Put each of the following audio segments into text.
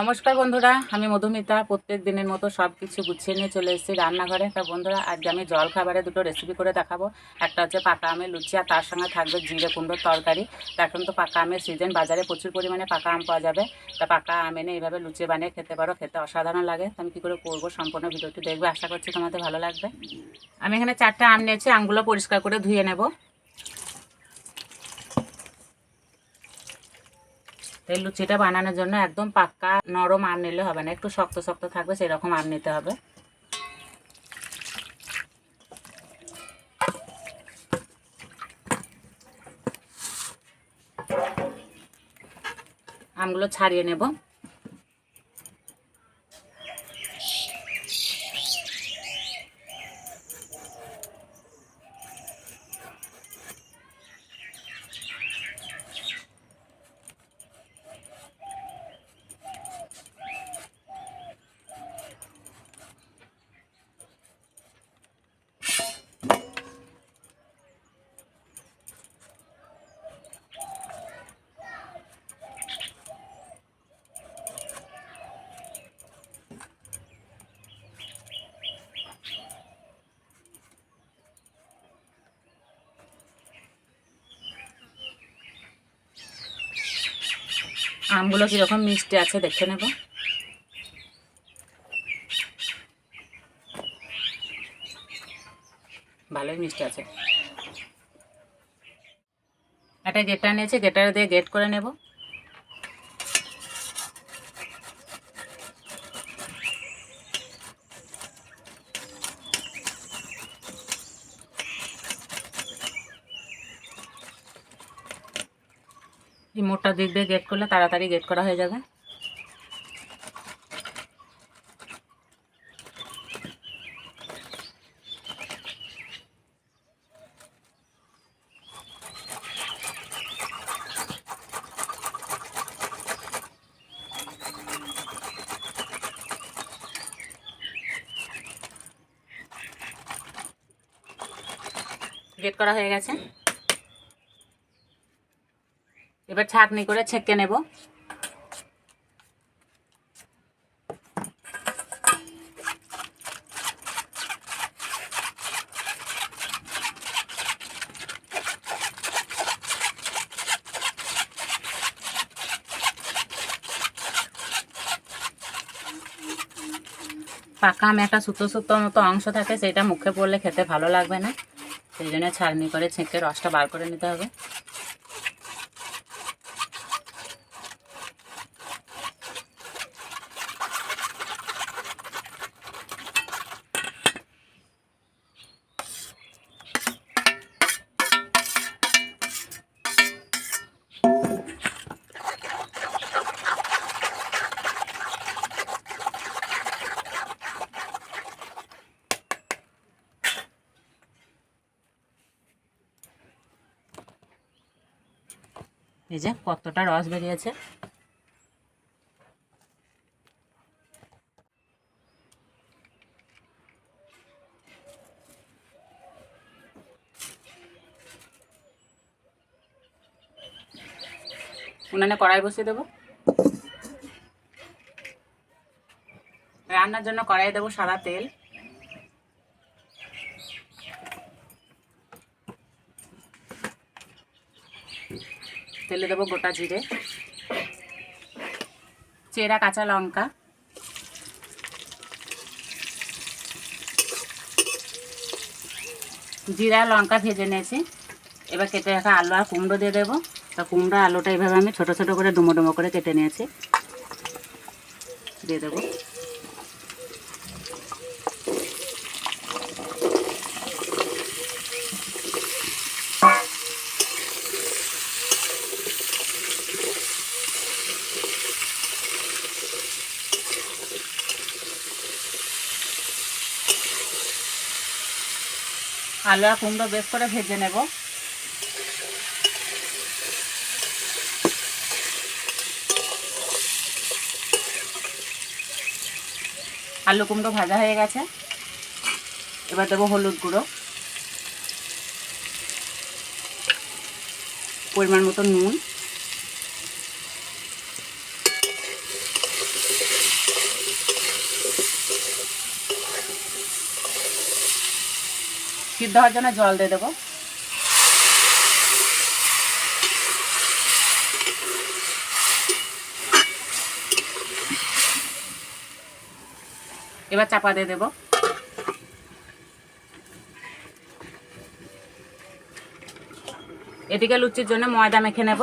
নমস্কার বন্ধুরা, আমি মধুমিতা। প্রত্যেক দিনের মতো সব কিছু গুছিয়ে নিয়ে চলে এসেছি রান্নাঘরে। তা বন্ধুরা, আজকে আমি জল খাবারে দুটো রেসিপি করে দেখাবো। একটা হচ্ছে পাকা আমের লুচি আর তার সঙ্গে থাকবে জিরে কুমড়োর তরকারি। তা এখন তো পাকা আমের সিজন বাজারে প্রচুর পরিমাণে পাকা আম পাওয়া যাবে। তা পাকা আম এনে এইভাবে লুচি বানিয়ে খেতে পারো, খেতে অসাধারণ লাগে। আমি কী করে করব সম্পূর্ণ ভিডিওটি দেখবে, আশা করছি তোমাদের ভালো লাগবে। আমি এখানে চারটে আম নিয়েছি আমগুলো পরিষ্কার করে ধুয়ে নেব। এই লুচিটা বানানোর জন্য একদম পাক্কা নরম আম নিলে হবে না। একটু শক্ত শক্ত থাকবে সেরকম আর নিতে হবে। আমগুলো ছাড়িয়ে নেব। আমগুলো কীরকম মিষ্টি আছে দেখে নেব। ভালোই মিষ্টি আছে। একটা গেটার নিয়েছি, গেটার দিয়ে গেট করে নেব। মোটা দিক দিয়ে গেট করলে তাড়াতাড়ি গেট করা হয়ে যাবে। গেট করা হয়ে গেছে। এবার ছাঁকনি করে ছেঁকে নেব। পাকা আম একটা সুতো সুতো মতো অংশ থাকে, সেটা মুখে পড়লে খেতে ভালো লাগবে না। সেই জন্য ছাঁকনি করে ছেঁকে রসটা বার করে নিতে হবে। এই যে কতটা রস বেরিয়েছে। উনানে কড়াই বসিয়ে দেবো। রান্নার জন্য কড়াই দেবো সাদা তেল। তেলে দেবো গোটা জিরে। চেরা কাঁচা লঙ্কা। জিরা, লঙ্কা ভেজে নিয়েছি। এবার কেটে রাখা আলু আর কুমড়ো দিয়ে দেবো। তা কুমড়ো আলুটা এইভাবে আমি ছোটো ছোটো করে ডুমো ডুমো করে কেটে নিয়েছি। দিয়ে দেবো। আলু আর কুমড়ো বেশ করে ভেজে নেব। আলু কুমড়ো ভাজা হয়ে গেছে। এবার দেবো হলুদ গুঁড়ো। পরিমাণ মতো নুন। সিদ্ধ হওয়ার জন্য জল দিয়ে দেবো। এবার চাপা দিয়ে দেবো। এদিকে লুচির জন্য ময়দা মেখে নেব।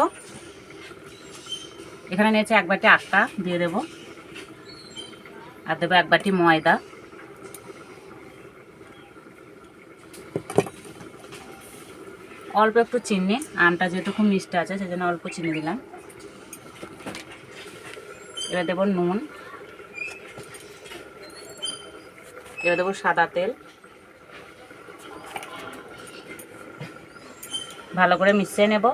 এখানে নিয়েছে এক বাটি আটটা দিয়ে দেব। আর দেবো এক বাটি ময়দা। অল্প একটু চিনি আমটা খুব মিষ্টি আছে সেজন্য অল্প চিনি দিলাম। এবার দেবো নুন। এবার দেবো সাদা তেল। ভালো করে মিশিয়ে নেব।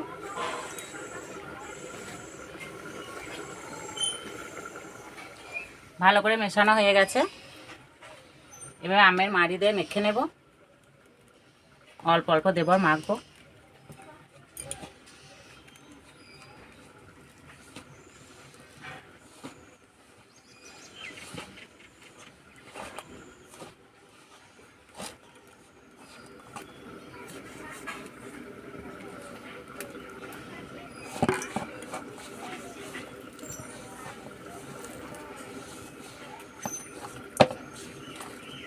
ভালো করে মেশানো হয়ে গেছে। এবার আমের মাড়ি দিয়ে মেখে নেব। অল্প অল্প দেবো মাখবো।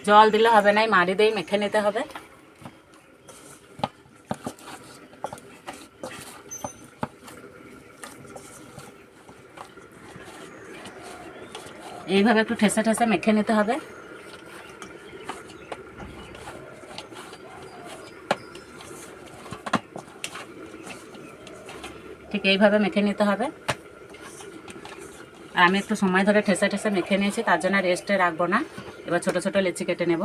জল দিলে হবে না, এই মাড়ি দিয়েই মেখে নিতে হবে। এইভাবে একটু ঠেসে ঠেসে মেখে নিতে হবে। ঠিক এইভাবে মেখে নিতে হবে। আর আমি একটু সময় ধরে ঠেসে ঠেসে মেখে নিয়েছি, তার জন্য রেস্টে রাখব না। এবার ছোট ছোট লেচি কেটে নেব।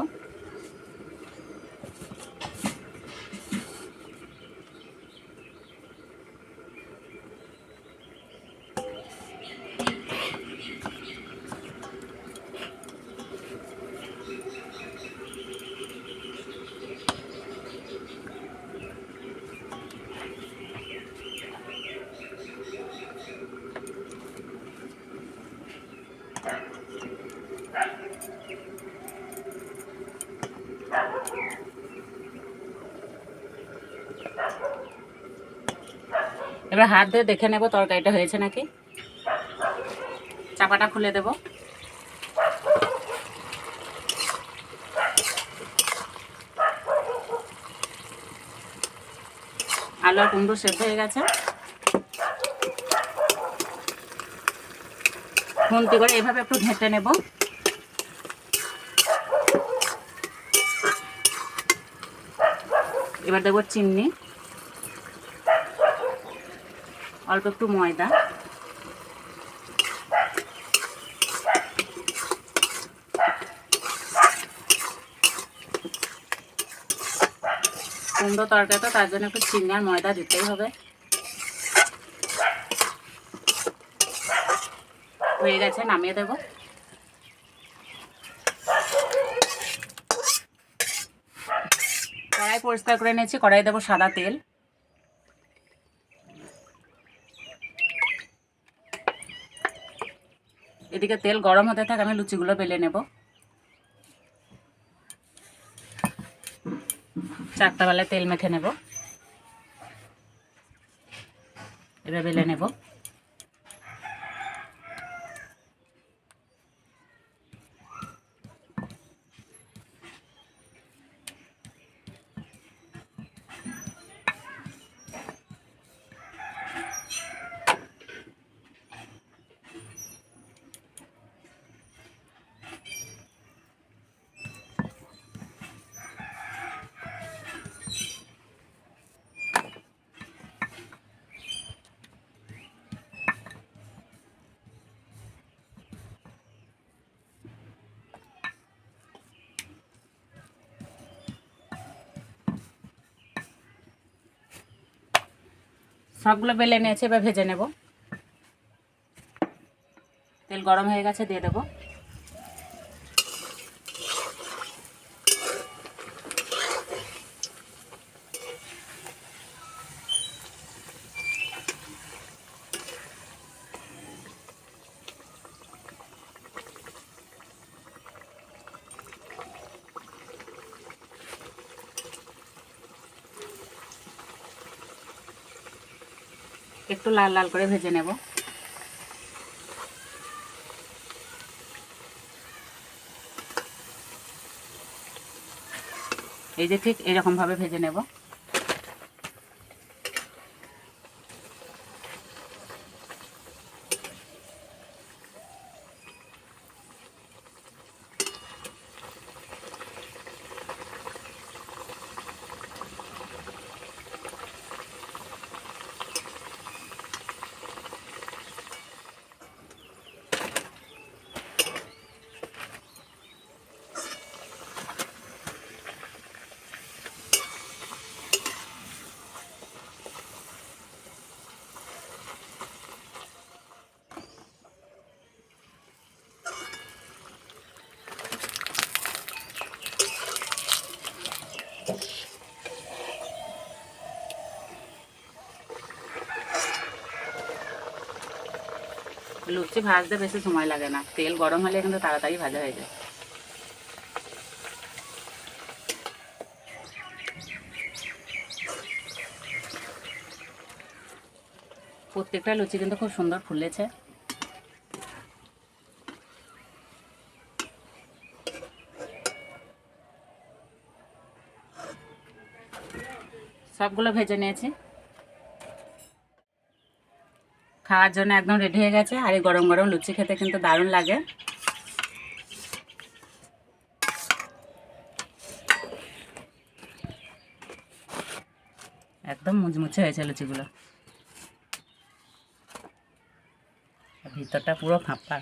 এবার হাত দিয়ে দেখে নেব তরকারিটা হয়েছে নাকি। চাপাটা খুলে দেব। আলু আর কুমড়ো সেদ্ধ হয়ে গেছে। খুন্তি করে এভাবে একটু ঘেঁটে নেব। এবার দেবো চিনি অল্প একটু ময়দা। কুমড়ো তরকারি তো তার জন্য একটু চিনি আর ময়দা দিতেই হবে। হয়ে গেছে, নামিয়ে দেব। কড়াই পরিষ্কার করে নিয়েছি কড়াই দেবো সাদা তেল। এদিকে তেল গরম হতে থাক, আমি লুচিগুলো বেলে নেব। চারটা বেলায় তেল মেখে নেব। এবার বেলে নেব। সবগুলো বেলে নিয়েছে এবার ভেজে নেব। তেল গরম হয়ে গেছে দিয়ে দেবো। একটু লাল লাল করে ভেজে নেব। এই যে ঠিক এরকমভাবে ভেজে নেব। লুচি ভাজতে বেশি সময় লাগে না। তেল গরম হলে কিন্তু তাড়াতাড়ি ভাজা হয়ে যায়। প্রত্যেকটা লুচি কিন্তু খুব সুন্দর ফুলেছে। সবগুলো ভেজে নিয়েছি। খাওয়ার জন্য একদম রেডি হয়ে গেছে, আর এই গরম গরম লুচি খেতে কিন্তু দারুণ লাগে। একদম মুচমুচে হয়েছে লুচিগুলো। ভিতরটা পুরো ফাঁপা।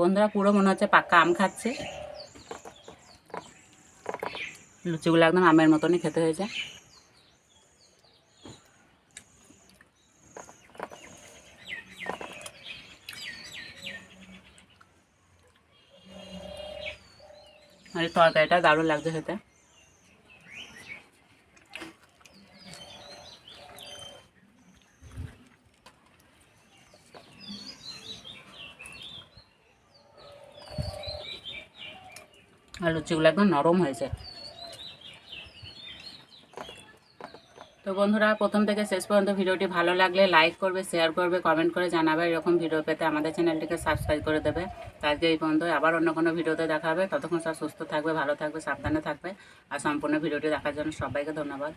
বন্ধুরা পুরো মনে হচ্ছে পাক্কা আম খাচ্ছে। লুচিগুলো একদম আমের মতনই খেতে হয়েছে আর তরকারিটা দারুণ লাগছে খেতে আর লুচিগুলো একদম নরম হয়েছে। তো বন্ধুরা, প্রথম থেকে শেষ পর্যন্ত ভিডিওটি ভালো লাগলে লাইক করবে শেয়ার করবে কমেন্ট করে জানাবে, এরকম ভিডিও পেতে আমাদের চ্যানেলটিকে সাবস্ক্রাইব করে দেবে। আজকে এই পর্যন্ত, আবার অন্য কোনো ভিডিওতে দেখা হবে। ততক্ষণ সব সুস্থ থাকবে, ভালো থাকবে, সাবধানে থাকবে। আর সম্পূর্ণ ভিডিওটি দেখার জন্য সবাইকে ধন্যবাদ।